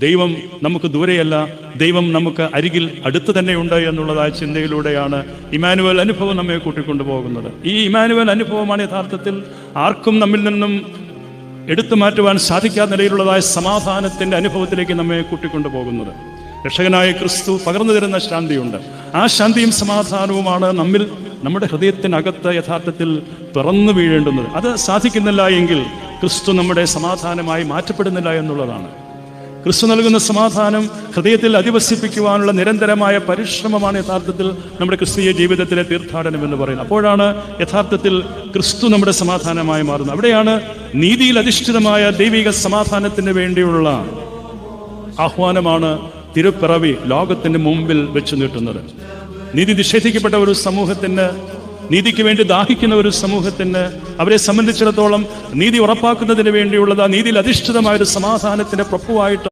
ദൈവം നമുക്ക് ദൂരെയല്ല ദൈവം നമുക്ക് അരികിൽ അടുത്ത് തന്നെയുണ്ട് എന്നുള്ളതായ ചിന്തയിലൂടെയാണ് ഇമാനുവൽ അനുഭവം നമ്മെ കൂട്ടിക്കൊണ്ടു പോകുന്നത്. ഈ ഇമാനുവൽ അനുഭവമാണ് യഥാർത്ഥത്തിൽ ആർക്കും നമ്മിൽ നിന്നും എടുത്തു മാറ്റുവാൻ സാധിക്കാത്ത നിലയിലുള്ളതായ സമാധാനത്തിന്റെ അനുഭവത്തിലേക്ക് നമ്മെ കൂട്ടിക്കൊണ്ടു പോകുന്നത്. രക്ഷകനായ ക്രിസ്തു പകർന്നു തരുന്ന ശാന്തിയുണ്ട്. ആ ശാന്തിയും സമാധാനവുമാണ് നമ്മിൽ നമ്മുടെ ഹൃദയത്തിനകത്ത് യഥാർത്ഥത്തിൽ പിറന്നു വീഴേണ്ടുന്നത്. അത് സാധിക്കുന്നില്ല എങ്കിൽ ക്രിസ്തു നമ്മുടെ സമാധാനമായി മാറ്റപ്പെടുന്നില്ല എന്നുള്ളതാണ്. ക്രിസ്തു നൽകുന്ന സമാധാനം ഹൃദയത്തിൽ അധിവസിപ്പിക്കുവാനുള്ള നിരന്തരമായ പരിശ്രമമാണ് യഥാർത്ഥത്തിൽ നമ്മുടെ ക്രിസ്തീയ ജീവിതത്തിലെ തീർത്ഥാടനം എന്ന് പറയുന്നത്. അപ്പോഴാണ് യഥാർത്ഥത്തിൽ ക്രിസ്തു നമ്മുടെ സമാധാനമായി മാറുന്നത്. അവിടെയാണ് നീതിയിൽ അധിഷ്ഠിതമായ ദൈവിക സമാധാനത്തിന് വേണ്ടിയുള്ള ആഹ്വാനമാണ് തിരുപ്പിറവി ലോകത്തിന് മുമ്പിൽ വെച്ച് നീട്ടുന്നത്. നീതി നിഷേധിക്കപ്പെട്ട ഒരു സമൂഹത്തിന് നീതിക്ക് വേണ്ടി ദാഹിക്കുന്ന ഒരു സമൂഹത്തിന് അവരെ സംബന്ധിച്ചിടത്തോളം നീതി ഉറപ്പാക്കുന്നതിന് വേണ്ടിയുള്ളത് ആ നീതിയിൽ അധിഷ്ഠിതമായ ഒരു സമാധാനത്തിന്റെ പ്രഭുവായിട്ട്